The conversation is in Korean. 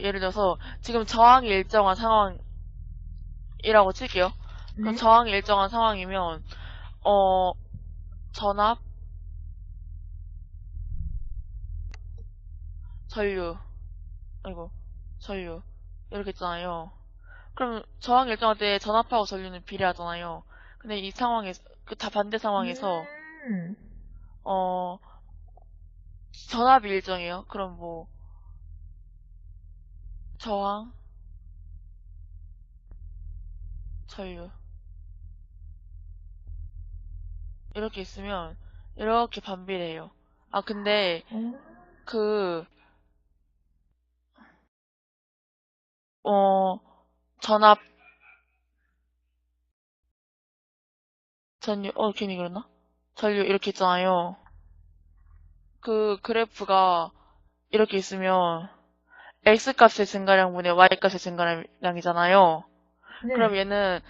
상황이어서 지금 저항이 일정한 상황이라고 칠게요. 그럼 네. 저항이 일정한 상황이면 어 전압 전류 아이고 전류 이렇게 있잖아요. 그럼 저항이 일정할 때 전압하고 전류는 비례하잖아요. 근데 이 상황에서 그 다 반대 상황에서 음. 어 전압이 일정해요. 그럼 뭐 저항 전류 이렇게 있으면 이렇게 반비례해요. 아 근데 어. 그 어, 전압, 전류, 어, 괜히 그랬나? 전류 이렇게 있잖아요. 그 그래프가 이렇게 있으면 X값의 증가량 분의 Y값의 증가량이잖아요. 네. 그럼 얘는